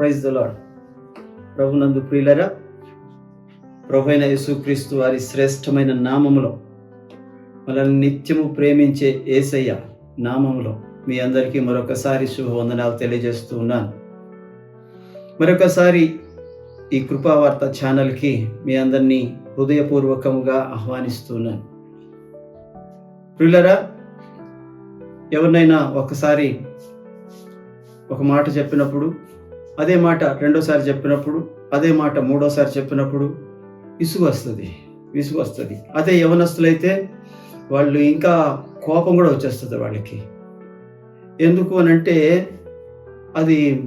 Praise the Lord ప్రభునందు ప్రియులరా ప్రభైన యేసుక్రీస్తు వారి శ్రేష్టమైన నామములో మనల్ని నిత్యము ప్రేమించే ఏసయ్య నామములో మీ అందరికీ మరొకసారి శుభవందనాలు తెలియజేస్తూ ఉన్నాను. మరొకసారి ఈ కృపావార్త ఛానల్కి మీ అందరినీ హృదయపూర్వకముగా ఆహ్వానిస్తున్నాను ప్రియులరా ఎవరినైనా ఒకసారి ఒక మాట చెప్పినప్పుడు అదే మాట రెండోసారి చెప్పినప్పుడు అదే మాట మూడోసారి చెప్పినప్పుడు విసుగు వస్తుంది విసుగు వస్తుంది. అదే యవనస్తులైతే వాళ్ళు ఇంకా కోపం కూడా వచ్చేస్తుంది వాళ్ళకి. ఎందుకు అని అంటే అది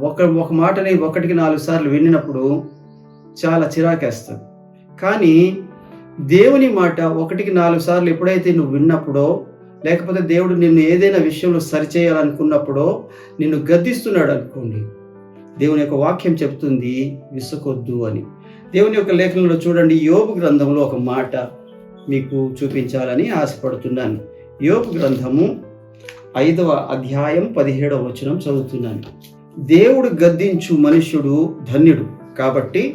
ఒక ఒక మాటని ఒకటికి నాలుగు సార్లు వినినప్పుడు చాలా చిరాకేస్తుంది. కానీ దేవుని మాట ఒకటికి నాలుగు సార్లు ఎప్పుడైతే నువ్వు విన్నప్పుడో లేకపోతే దేవుడు నిన్ను ఏదైనా విషయంలో సరిచేయాలనుకున్నప్పుడో నిన్ను గద్దిస్తున్నాడు అనుకోండి. దేవుని యొక్క వాక్యం చెప్తుంది విసుకొద్దు అని. దేవుని యొక్క లేఖనంలో చూడండి యోగు గ్రంథంలో ఒక మాట మీకు చూపించాలని ఆశపడుతున్నాను. యోగు గ్రంథము ఐదవ అధ్యాయం పదిహేడవ వచనం చదువుతున్నాను. దేవుడు గద్దించు మనుష్యుడు ధన్యుడు. కాబట్టి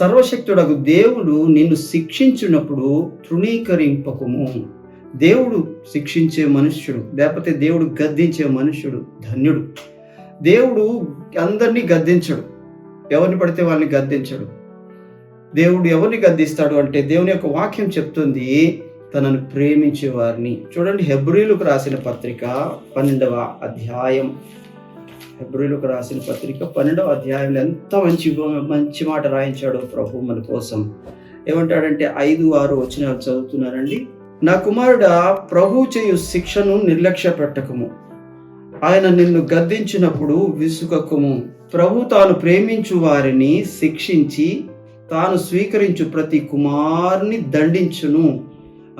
సర్వశక్తుడకు దేవుడు నిన్ను శిక్షించినప్పుడు తృణీకరింపకము. దేవుడు శిక్షించే మనుష్యుడు లేకపోతే దేవుడు గద్దించే మనుష్యుడు ధన్యుడు. దేవుడు అందరినీ గద్దించడు. ఎవరిని పడితే వాళ్ళని గద్దించడు. దేవుడు ఎవరిని గద్దిస్తాడు అంటే దేవుని యొక్క వాక్యం చెప్తుంది తనను ప్రేమించే వారిని. చూడండి హెబ్రిలకు రాసిన పత్రిక పన్నెండవ అధ్యాయం. హెబ్రిలకు రాసిన పత్రిక పన్నెండవ అధ్యాయంలో ఎంత మంచి మంచి మాట రాయించాడు ప్రభు మన కోసం. ఏమంటాడంటే ఐదు ఆరు వచ్చిన చదువుతున్నారండి. నా కుమారుడ ప్రభు చేయు శిక్షను నిర్లక్ష్య పెట్టకము ఆయన నిన్ను గద్దించినప్పుడు విసుగకుము. ప్రభు తాను ప్రేమించు వారిని శిక్షించి తాను స్వీకరించు ప్రతి కుమారుని దండించును.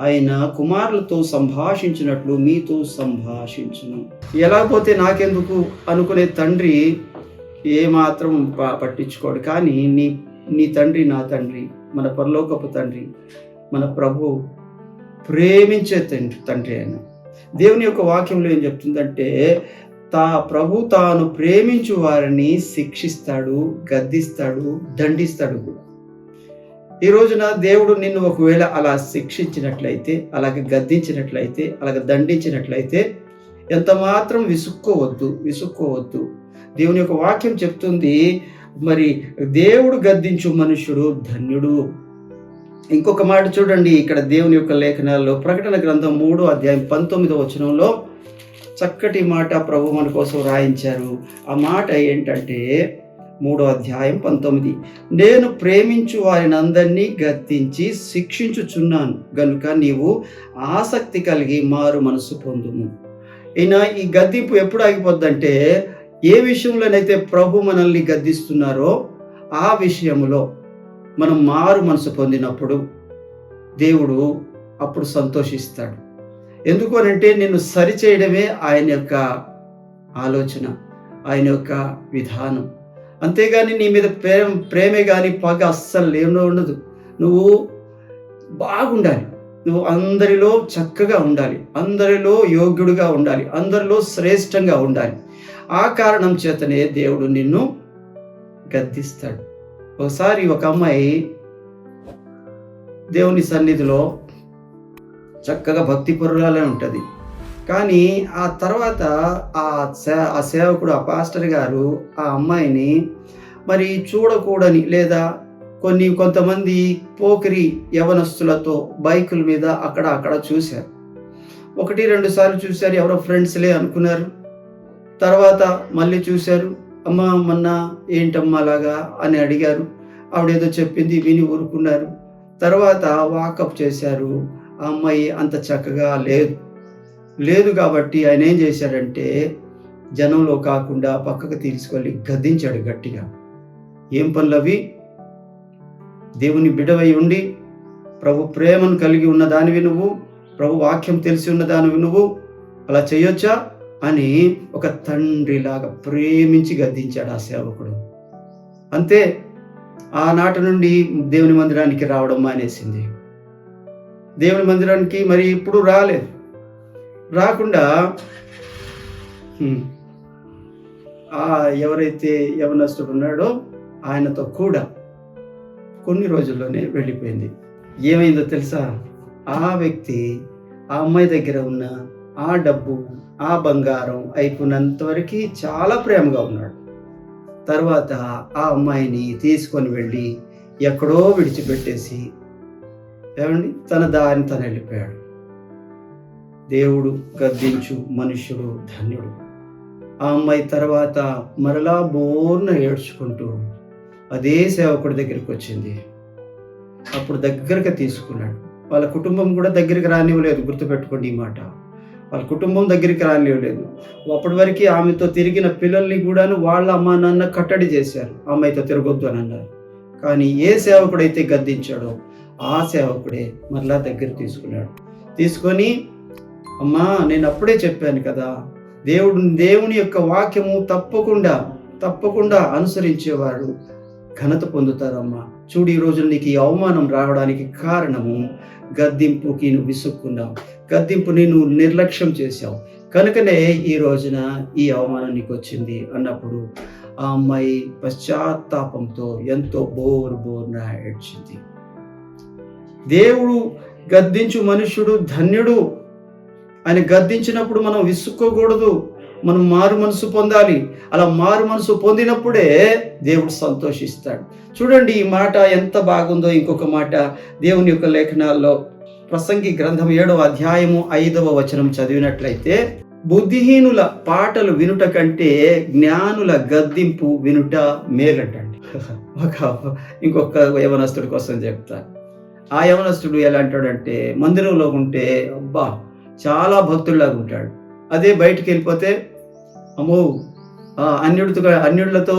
ఆయన కుమారులతో సంభాషించినట్లు మీతో సంభాషించును. ఎలా పోతే నాకెందుకు? అనుకునే తండ్రి ఏమాత్రం ప- పట్టించుకోడు. కానీ నీ నీ తండ్రి నా తండ్రి మన పరలోకపు తండ్రి మన ప్రభు ప్రేమించే తండ్రి తండ్రి ఆయన దేవుని యొక్క వాక్యంలో ఏం చెప్తుందంటే తా ప్రభు తాను ప్రేమించు వారిని శిక్షిస్తాడు గద్దిస్తాడు దండిస్తాడు కూడా. ఈ రోజున దేవుడు నిన్ను ఒకవేళ అలా శిక్షించినట్లయితే అలాగే గద్దించినట్లయితే అలాగే దండించినట్లయితే ఎంత మాత్రం విసుక్కోవద్దు విసుక్కోవద్దు. దేవుని యొక్క వాక్యం చెప్తుంది మరి దేవుడు గద్దించు మనుషుడు ధన్యుడు. ఇంకొక మాట చూడండి. ఇక్కడ దేవుని యొక్క లేఖనాల్లో ప్రకటన గ్రంథం మూడో అధ్యాయం పంతొమ్మిదో వచనంలో చక్కటి మాట ప్రభు మన కోసం రాయించారు. ఆ మాట ఏంటంటే మూడో అధ్యాయం పంతొమ్మిది. నేను ప్రేమించు వారిని అందరినీ గద్దించి శిక్షించుచున్నాను. గనుక నీవు ఆసక్తి కలిగి మారు మనసు పొందుము. ఈయన ఈ గద్దింపు ఎప్పుడు ఆగిపోద్దంటే ఏ విషయంలోనైతే ప్రభు మనల్ని గద్దిస్తున్నారో ఆ విషయంలో. మనం మారు మనసు పొందినప్పుడు దేవుడు అప్పుడు సంతోషిస్తాడు. ఎందుకు అని అంటే నిన్ను సరిచేయడమే ఆయన యొక్క ఆలోచన ఆయన యొక్క విధానం. అంతేగాని నీ మీద ప్రేమ ప్రేమే కానీ పగ అస్సలు లేనో ఉండదు. నువ్వు బాగుండాలి. నువ్వు అందరిలో చక్కగా ఉండాలి. అందరిలో యోగ్యుడిగా ఉండాలి. అందరిలో శ్రేష్టంగా ఉండాలి. ఆ కారణం చేతనే దేవుడు నిన్ను గద్దిస్తాడు. ఒకసారి ఒక అమ్మాయి దేవుని సన్నిధిలో చక్కగా భక్తి పరురాలే ఉంటుంది. కానీ ఆ తర్వాత ఆ సే ఆ సేవకుడు ఆ పాస్టర్ గారు ఆ అమ్మాయిని మరి చూడకూడని లేదా కొన్ని కొంతమంది పోకిరి యవనస్తులతో బైకుల మీద అక్కడ అక్కడ చూశారు. ఒకటి రెండు సార్లు చూశారు ఎవరో ఫ్రెండ్స్లే అనుకున్నారు. తర్వాత మళ్ళీ చూశారు. అమ్మ మొన్న ఏంటమ్మా అలాగా అని అడిగారు. ఆవిడేదో చెప్పింది విని ఊరుకున్నారు. తర్వాత వాకప్ చేశారు. ఆ అమ్మాయి అంత చక్కగా లేదు. లేదు కాబట్టి ఆయన ఏం చేశారంటే జనంలో కాకుండా పక్కకు తీసుకెళ్ళి గద్దించాడు గట్టిగా. ఏం పనులు అవి? దేవుని బిడవై ఉండి ప్రభు ప్రేమను కలిగి ఉన్న దానివి నువ్వు ప్రభు వాక్యం తెలిసి ఉన్న దానివి నువ్వు అలా చేయొచ్చా? అని ఒక తండ్రిలాగా ప్రేమించి గద్దించాడు ఆ సేవకుడు. అంతే ఆనాటి నుండి దేవుని మందిరానికి రావడం మానేసింది. దేవుని మందిరానికి మరి ఇప్పుడు రాలేదు. రాకుండా ఆ ఎవరైతే యవనస్తుడు ఉన్నాడో ఆయనతో కూడా కొన్ని రోజుల్లోనే వెళ్ళిపోయింది. ఏమైందో తెలుసా? ఆ వ్యక్తి ఆ అమ్మాయి దగ్గర ఉన్న ఆ డబ్బు ఆ బంగారం అయిపోయినంతవరకు చాలా ప్రేమగా ఉన్నాడు. తర్వాత ఆ అమ్మాయిని తీసుకొని వెళ్ళి ఎక్కడో విడిచిపెట్టేసి ఏమండి? తన దారిని తను వెళ్ళిపోయాడు. దేవుడు గద్దించు మనుషుడు ధన్యుడు. ఆ అమ్మాయి తర్వాత మరలా బోర్న ఏడ్చుకుంటూ అదే సేవకుడి దగ్గరికి వచ్చింది. అప్పుడు దగ్గరగా తీసుకున్నాడు. వాళ్ళ కుటుంబం కూడా దగ్గరికి రానివ్వలేదు గుర్తుపెట్టుకోండి ఈ మాట. వాళ్ళ కుటుంబం దగ్గరికి రానివ్వలేదు. అప్పటి వరకు ఆమెతో తిరిగిన పిల్లల్ని కూడాను వాళ్ళ అమ్మ నాన్న కట్టడి చేశారు. అమ్మాయితో తిరగొద్దు అని అన్నారు. కానీ ఏ సేవకుడైతే గద్దించాడో ఆ సేవకుడే మరలా దగ్గర తీసుకున్నాడు. తీసుకొని అమ్మా నేను అప్పుడే చెప్పాను కదా దేవుడు దేవుని యొక్క వాక్యము తప్పకుండా తప్పకుండా అనుసరించేవాడు ఘనత పొందుతారమ్మా. చూడు ఈ రోజు నీకు ఈ అవమానం రావడానికి కారణము గద్దింపుకి నువ్వు విసుక్కున్నావు. గద్దింపుని నువ్వు నిర్లక్ష్యం చేశావు. కనుకనే ఈ రోజున ఈ అవమానం నీకు వచ్చింది అన్నప్పుడు ఆ అమ్మాయి పశ్చాత్తాపంతో ఎంతో బోర్ బోర్న ఏడ్చింది. దేవుడు గద్దించు మనుష్యుడు ధన్యుడు ఆయన గద్దించినప్పుడు మనం విసుక్కోకూడదు. మనం మారు మనసు పొందాలి. అలా మారు మనసు పొందినప్పుడే దేవుడు సంతోషిస్తాడు. చూడండి ఈ మాట ఎంత బాగుందో ఇంకొక మాట దేవుని యొక్క లేఖనాల్లో ప్రసంగి గ్రంథం ఏడవ అధ్యాయము ఐదవ వచనం చదివినట్లయితే బుద్ధిహీనుల పాటలు వినుట కంటే జ్ఞానుల గద్దింపు వినుట మేలంటండి. ఒక ఇంకొక యవనస్తుడి కోసం చెప్తా. ఆ యవనస్తుడు ఎలా అంటాడంటే మందిరంలో ఉంటే అబ్బా చాలా భక్తుల్లాగా ఉంటాడు. అదే బయటికి వెళ్ళిపోతే అమ్మో అన్యుడితో అన్యుడితో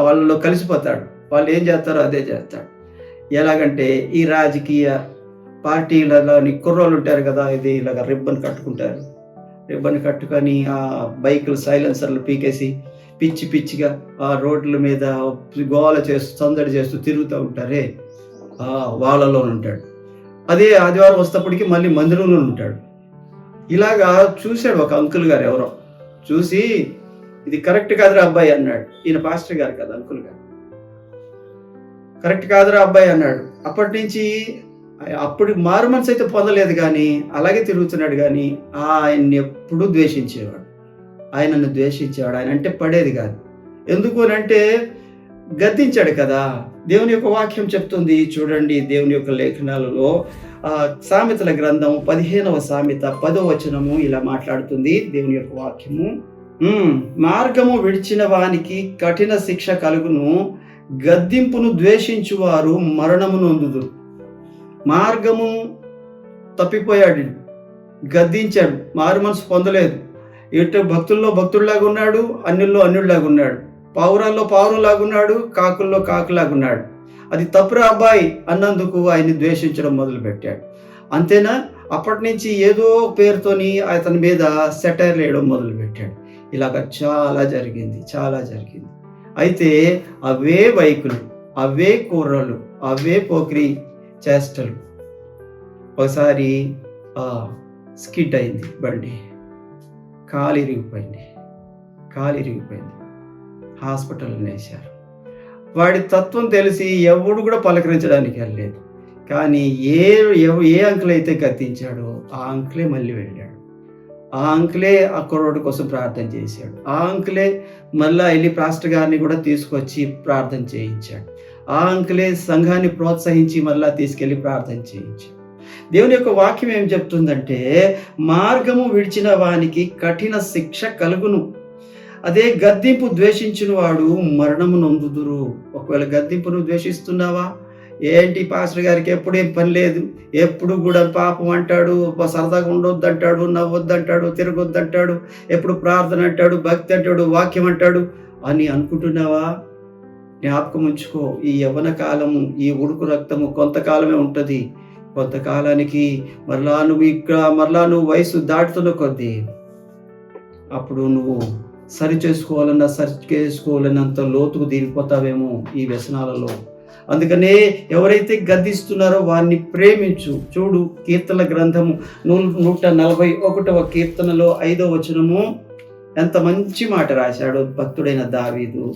వాళ్ళలో కలిసిపోతాడు. వాళ్ళు ఏం చేస్తారో అదే చేస్తాడు. ఎలాగంటే ఈ రాజకీయ పార్టీలలోని కుర్రోళ్ళు ఉంటారు కదా ఇది ఇలాగ రిబ్బన్ కట్టుకుంటారు. రిబ్బన్ కట్టుకొని ఆ బైకులు సైలెన్సర్లు పీకేసి పిచ్చి పిచ్చిగా ఆ రోడ్ల మీద గోల చేస్తూ సందడి చేస్తూ తిరుగుతూ ఉంటారే వాళ్ళలో ఉంటాడు. అదే ఆదివారం వస్తప్పటికి మళ్ళీ మందిరంలో ఉంటాడు. ఇలాగా చూశాడు ఒక అంకుల్ గారు ఎవరో. చూసి ఇది కరెక్ట్ కాదురా అబ్బాయి అన్నాడు. ఈయన పాస్టర్ గారు కదా అంకుల్ గారు. కరెక్ట్ కాదురా అబ్బాయి అన్నాడు. అప్పటి నుంచి అప్పుడు మారు మనసు అయితే పొందలేదు కానీ అలాగే తిరుగుతున్నాడు కానీ ఆయన్ని ఎప్పుడూ ద్వేషించేవాడు. ఆయనను ద్వేషించేవాడు. ఆయన అంటే పడేది కాదు. ఎందుకు అని అంటే గద్దించాడు కదా. దేవుని యొక్క వాక్యం చెప్తుంది చూడండి దేవుని యొక్క లేఖనాలలో ఆ సామెతల గ్రంథం పదిహేనవ సామెత పదో వచనము ఇలా మాట్లాడుతుంది దేవుని యొక్క వాక్యము. మార్గము విడిచిన వానికి కఠిన శిక్ష కలుగును గద్దింపును ద్వేషించువారు మరణమును నొందుదురు. మార్గము తప్పిపోయాడు. గద్దించాడు. మారు మనసు పొందలేదు. ఇటు భక్తుల్లో భక్తుల్లాగా ఉన్నాడు అన్యుల్లో అన్యుల్లాగా ఉన్నాడు. పావురాల్లో పావురంలాగా ఉన్నాడు కాకుల్లో కాకులాగా ఉన్నాడు. అది తప్పురా అబ్బాయి అన్నందుకు ఆయన్ని ద్వేషించడం మొదలుపెట్టాడు. అంతేనా? అప్పటి నుంచి ఏదో పేరుతోని అతని మీద సెటైర్ వేయడం మొదలుపెట్టాడు. ఇలాగ చాలా జరిగింది చాలా జరిగింది. అయితే అవే వైకులు అవే కూరలు అవే పోకిరి చేష్టలు. ఒకసారి స్కిడ్ అయింది బండి. కాలు ఇరిగిపోయింది. కాలు ఇరిగిపోయింది. హాస్పిటల్ వేశారు వాడి తత్వం తెలిసి ఎవడు కూడా పలకరించడానికి వెళ్ళలేదు. కానీ ఏ ఏ అంకుల్ అయితే గద్దించాడో ఆ అంకులే మళ్ళీ వెళ్ళాడు. ఆ అంకులే ఆ కుర్రోడి కోసం ప్రార్థన చేశాడు. ఆ అంకులే మళ్ళీ వెళ్ళి ప్రాస్టర్ గారిని కూడా తీసుకొచ్చి ప్రార్థన చేయించాడు. ఆ అంకులే సంఘాన్ని ప్రోత్సహించి మళ్ళా తీసుకెళ్ళి ప్రార్థన చేయించాడు దేవుని యొక్క వాక్యం ఏం చెప్తుందంటే మార్గము విడిచిన వానికి కఠిన శిక్ష కలుగును. అదే గద్దింపు ద్వేషించిన వాడు మరణము నొందుదురు. ఒకవేళ గద్దింపును ద్వేషిస్తున్నావా? ఏంటి పాస్టర్ గారికి ఎప్పుడేం పని లేదు? ఎప్పుడు కూడా పాపం అంటాడు సరదాగా ఉండొద్దు అంటాడు నవ్వొద్దు అంటాడు తిరగొద్దు అంటాడు ఎప్పుడు ప్రార్థన అంటాడు భక్తి అంటాడు వాక్యం అంటాడు అని అనుకుంటున్నావా? జ్ఞాపకం ఉంచుకో ఈ యవ్వన కాలము ఈ ఉడుకు రక్తము కొంతకాలమే ఉంటుంది. కొంతకాలానికి మరలా నువ్వు ఇక్కడ మరలా నువ్వు వయసు దాటుతున్న కొద్దీ అప్పుడు నువ్వు సరి చేసుకోవాలన్నా సరి చేసుకోవాలన్నంత లోతుకు దిగిపోతావేమో ఈ వ్యసనాలలో. అందుకనే ఎవరైతే గద్దిస్తున్నారో వారిని ప్రేమించు. చూడు కీర్తన గ్రంథము నూ నూట నలభై ఒకటవ కీర్తనలో ఐదవ వచనము ఎంత మంచి మాట రాశాడు భక్తుడైన దావీదు.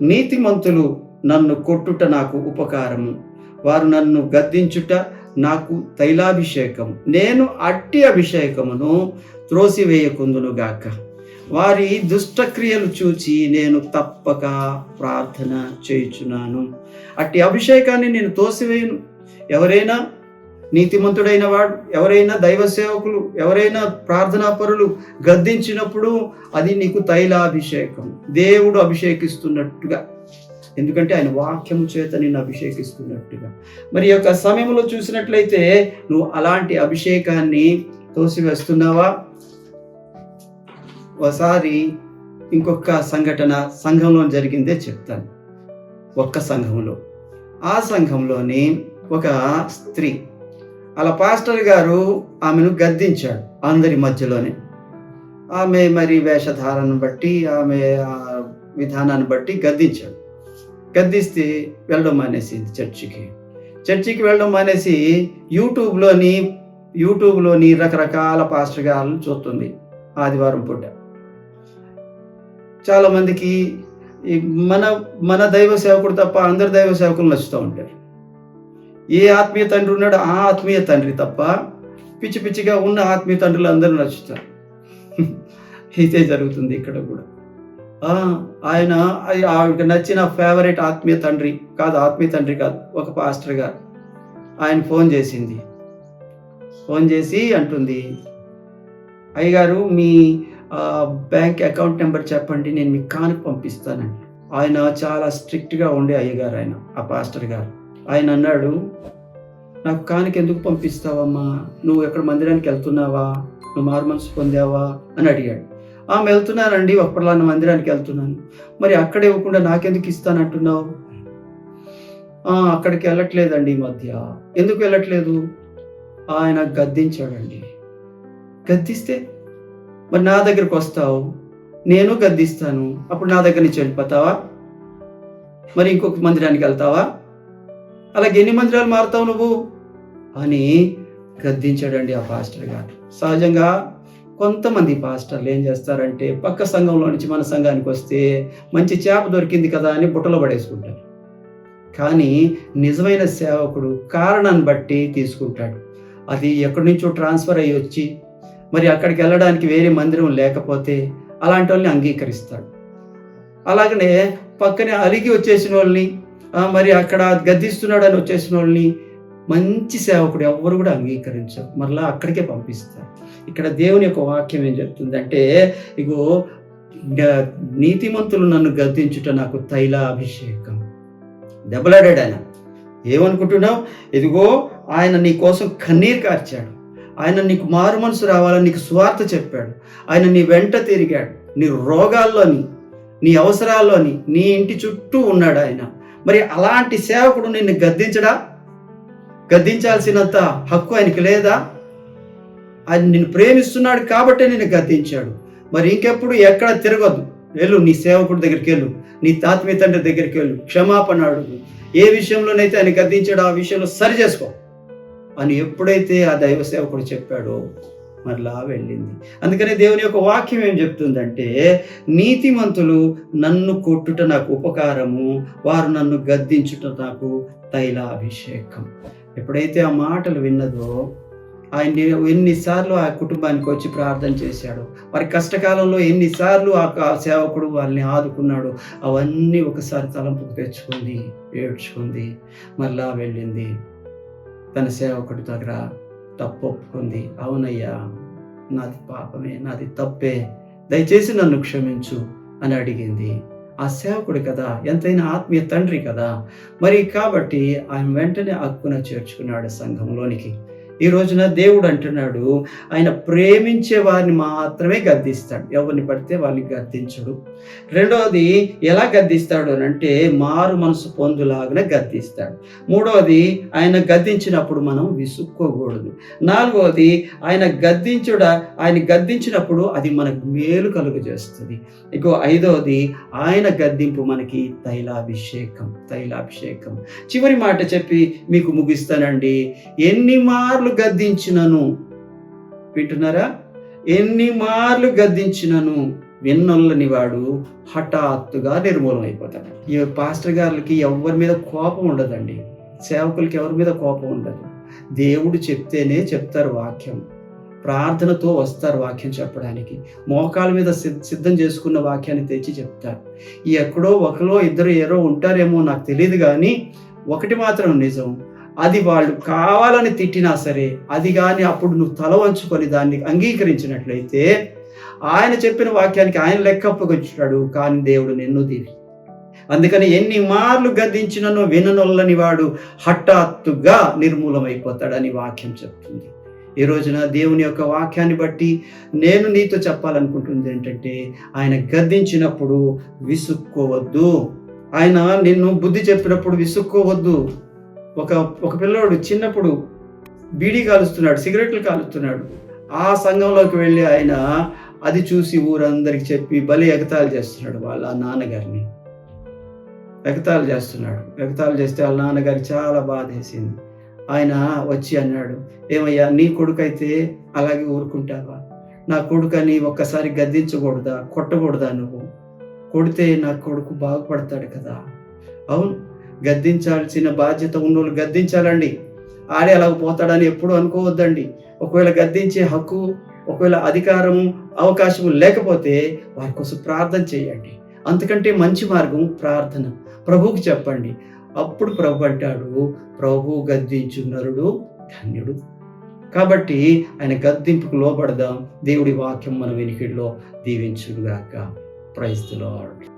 నీతిమంతులు నన్ను కొట్టుట నాకు ఉపకారము. వారు నన్ను గద్దించుట నాకు తైలాభిషేకం. నేను అట్టి అభిషేకమును త్రోసివేయకుందును గాక. వారి దుష్టక్రియలు చూచి నేను తప్పక ప్రార్థన చేయుచున్నాను. అట్టి అభిషేకాన్ని నేను తోసివేయను. ఎవరైనా నీతిమంతుడైన వాడు ఎవరైనా దైవ సేవకులు ఎవరైనా ప్రార్థనా పరులు గద్దించినప్పుడు అది నీకు తైలాభిషేకం. దేవుడు అభిషేకిస్తున్నట్టుగా. ఎందుకంటే ఆయన వాక్యము చేత నిన్ను అభిషేకిస్తున్నట్టుగా. మరి యొక్క సమయంలో చూసినట్లయితే నువ్వు అలాంటి అభిషేకాన్ని తోసివేస్తున్నావా? ఒకసారి ఇంకొక సంఘటన సంఘంలో జరిగిందే చెప్తాను. ఒక్క సంఘంలో. ఆ సంఘంలోని ఒక స్త్రీ అలా పాస్టర్ గారు ఆమెను గద్దించాడు అందరి మధ్యలోనే. ఆమె మరి వేషధారను బట్టి ఆమె ఆ విధానాన్ని బట్టి గద్దించాడు. గద్దిస్తే వెళ్ళడం మానేసింది చర్చికి. చర్చికి వెళ్ళడం మానేసి యూట్యూబ్లోని యూట్యూబ్లోని రకరకాల పాస్టర్ గారు చూస్తుంది ఆదివారం పూట. చాలామందికి ఈ మన మన దైవ సేవకుడు తప్ప అందరి దైవ సేవకులు నచ్చుతూ ఉంటారు. ఏ ఆత్మీయ తండ్రి ఉన్నాడో ఆ ఆత్మీయ తండ్రి తప్ప పిచ్చి పిచ్చిగా ఉన్న ఆత్మీయ తండ్రులు అందరూ నచ్చుతారు ఇదే జరుగుతుంది ఇక్కడ కూడా. ఆయన ఆవిడకి నచ్చిన ఫేవరెట్ ఆత్మీయ తండ్రి కాదు ఆత్మీయ తండ్రి కాదు ఒక పాస్టర్ గారు. ఆయన ఫోన్ చేసింది. ఫోన్ చేసి అంటుంది అయ్యగారు మీ బ్యాంక్ అకౌంట్ నెంబర్ చెప్పండి నేను మీకు కానుక పంపిస్తానండి. ఆయన చాలా స్ట్రిక్ట్గా ఉండే అయ్యగారు ఆయన ఆ పాస్టర్ గారు. ఆయన అన్నాడు నాకు కానుక ఎందుకు పంపిస్తావమ్మా? నువ్వు ఎక్కడ మందిరానికి వెళ్తున్నావా? నువ్వు మారు పొందావా? అని అడిగాడు. ఆమె వెళ్తున్నానండి ఒక మందిరానికి వెళ్తున్నాను. మరి అక్కడ ఇవ్వకుండా నాకెందుకు ఇస్తానంటున్నావు? అక్కడికి వెళ్ళట్లేదండి ఈ మధ్య. ఎందుకు వెళ్ళట్లేదు? ఆయన గద్దించాడండి. గద్దిస్తే? మరి నా దగ్గరకు వస్తావు? నేను గద్దిస్తాను. అప్పుడు నా దగ్గర నుంచి వెళ్ళిపోతావా? మరి ఇంకొక మందిరానికి వెళ్తావా? అలాగే ఎన్ని మందిరాలు మారుతావు నువ్వు? అని గద్దించాడండి ఆ పాస్టర్ గారు. సహజంగా కొంతమంది పాస్టర్లు ఏం చేస్తారంటే పక్క సంఘంలో నుంచి మన సంఘానికి వస్తే మంచి చేప దొరికింది కదా అని బుట్టలో పడేసుకుంటారు. కానీ నిజమైన సేవకుడు కారణాన్ని బట్టి తీసుకుంటాడు. అది ఎక్కడి నుంచో ట్రాన్స్ఫర్ అయ్యి వచ్చి మరి అక్కడికి వెళ్ళడానికి వేరే మందిరం లేకపోతే అలాంటి వాళ్ళని అంగీకరిస్తాడు. అలాగనే పక్కనే అలిగి వచ్చేసిన వాళ్ళని మరి అక్కడ గద్దిస్తున్నాడని వచ్చేసిన వాళ్ళని మంచి సేవకుడు ఎవరు కూడా అంగీకరించరు. మరలా అక్కడికే పంపిస్తారు. ఇక్కడ దేవుని యొక్క వాక్యం ఏం చెప్తుందంటే ఇగో నీతిమంతులు నన్ను గద్దించుట నాకు తైల అభిషేకం దెబ్బలాడాడు ఆయన. ఏమనుకుంటున్నావు? ఇదిగో ఆయన నీ కోసం కన్నీరు కార్చాడు. ఆయన నీకు మారు మనసు రావాలని నీకు స్వార్థ చెప్పాడు. ఆయన నీ వెంట తిరిగాడు. నీ రోగాల్లోని నీ అవసరాల్లోని నీ ఇంటి చుట్టూ ఉన్నాడు ఆయన. మరి అలాంటి సేవకుడు నిన్ను గద్దించడా? గద్దించాల్సినంత హక్కు ఆయనకి లేదా? ఆయన నిన్ను ప్రేమిస్తున్నాడు కాబట్టే నిన్ను గద్దించాడు. మరి ఇంకెప్పుడు ఎక్కడ తిరగొద్దు వెళ్ళు నీ సేవకుడి దగ్గరికి వెళ్ళు. నీ తాత్మీయ తండ్రి దగ్గరికి వెళ్ళు. క్షమాపణ అడుగు. ఏ విషయంలోనైతే ఆయన గద్దించాడో ఆ విషయంలో సరి చేసుకో. అని ఎప్పుడైతే ఆ దైవ సేవకుడు చెప్పాడో మరలా వెళ్ళింది. అందుకనే దేవుని యొక్క వాక్యం ఏం చెప్తుందంటే నీతిమంతులు నన్ను కొట్టుట నాకు ఉపకారము వారు నన్ను గద్దించుట నాకు తైలాభిషేకం. ఎప్పుడైతే ఆ మాటలు విన్నదో ఆయన ఎన్నిసార్లు ఆ కుటుంబానికి వచ్చి ప్రార్థన చేశాడు. వారి కష్టకాలంలో ఎన్నిసార్లు ఆ సేవకుడు వాళ్ళని ఆదుకున్నాడు. అవన్నీ ఒకసారి తలంపుకు తెచ్చుకుంది ఏడ్చుకుంది మరలా వెళ్ళింది. తన సేవకుడి దగ్గర తప్పు ఒప్పుకుంది. అవునయ్యా నాది పాపమే నాది తప్పే. దయచేసి నన్ను క్షమించు అని అడిగింది. ఆ సేవకుడు కదా ఎంతైనా ఆత్మీయ తండ్రి కదా. మరి కాబట్టి ఆయన వెంటనే అక్కున చేర్చుకున్నాడు సంఘంలోనికి. ఈ రోజున దేవుడు అంటున్నాడు ఆయన ప్రేమించే వారిని మాత్రమే గద్దిస్తాడు. ఎవరిని పడితే వాళ్ళని గద్దించడు. రెండవది ఎలా గద్దిస్తాడు అని అంటే మారు మనసు పొందులాగానే గద్దిస్తాడు. మూడవది ఆయన గద్దించినప్పుడు మనం విసుక్కోకూడదు. నాలుగవది ఆయన గద్దించుడ ఆయన గద్దించినప్పుడు అది మనకు మేలు కలుగు చేస్తుంది ఇగో ఐదవది ఆయన గద్దింపు మనకి తైలాభిషేకం తైలాభిషేకం. చివరి మాట చెప్పి మీకు ముగిస్తానండి. ఎన్ని మార్లు గద్దించినను. వింటున్నారా? ఎన్ని మార్లు గద్దించినను. విన్నొల్లని వాడు హఠాత్తుగా నిర్మూలం అయిపోతాడు. ఈ పాస్టర్ గారికి ఎవరి మీద కోపం ఉండదండి. సేవకులకి ఎవరి మీద కోపం ఉండదు. దేవుడు చెప్తేనే చెప్తారు వాక్యం. ప్రార్థనతో వస్తారు వాక్యం చెప్పడానికి. మోకాల మీద సిద్- సిద్ధం చేసుకున్న వాక్యాన్ని తెచ్చి చెప్తారు. ఎక్కడో ఒకరో ఇద్దరు ఏరో ఉంటారేమో నాకు తెలియదు కానీ ఒకటి మాత్రం నిజం. అది వాళ్ళు కావాలని తిట్టినా సరే అది కానీ అప్పుడు నువ్వు తల వంచుకొని దాన్ని అంగీకరించినట్లయితే ఆయన చెప్పిన వాక్యానికి ఆయన లెక్కప్పకొచ్చాడు కానీ దేవుడు నిన్ను దీవి అందుకని ఎన్ని మార్లు గద్దించినను విననొల్లని వాడు హఠాత్తుగా నిర్మూలమైపోతాడని వాక్యం చెప్తుంది. ఈ రోజున దేవుని యొక్క వాక్యాన్ని బట్టి నేను నీతో చెప్పాలనుకుంటుంది ఏంటంటే ఆయన గద్దించినప్పుడు విసుక్కోవద్దు. ఆయన నిన్ను బుద్ధి చెప్పినప్పుడు విసుక్కోవద్దు. ఒక ఒక పిల్లోడు చిన్నప్పుడు బీడీ కాలుస్తున్నాడు సిగరెట్లు కాలుస్తున్నాడు. ఆ సంఘంలోకి వెళ్ళి ఆయన అది చూసి ఊరందరికి చెప్పి బలి ఎగతాళి చేస్తున్నాడు వాళ్ళ నాన్నగారిని. ఎగతాళి చేస్తున్నాడు. ఎగతాళి చేస్తే వాళ్ళ నాన్నగారికి చాలా బాధ వేసింది. ఆయన వచ్చి అన్నాడు ఏమయ్యా నీ కొడుకైతే అలాగే ఊరుకుంటావా? నా కొడుకని ఒక్కసారి గద్దించకూడదా కొట్టకూడదా నువ్వు? కొడితే నా కొడుకు బాగుపడతాడు కదా. అవును గద్దించాల్సిన బాధ్యత ఉన్నోళ్ళు గద్దించాలండి. ఆడే అలా పోతాడని ఎప్పుడు అనుకోవద్దండి. ఒకవేళ గద్దించే హక్కు ఒకవేళ అధికారము అవకాశము లేకపోతే వారి కోసం ప్రార్థన చేయండి. అంతకంటే మంచి మార్గం ప్రార్థన. ప్రభువుకి చెప్పండి. అప్పుడు ప్రభు అంటాడు ప్రభు గద్దించు నరుడు ధన్యుడు. కాబట్టి ఆయన గద్దింపుకు లోపడదాం దేవుడి వాక్యం మన వెనికిడిలో దీవించుడుగాక ప్రైజ్ లార్డ్.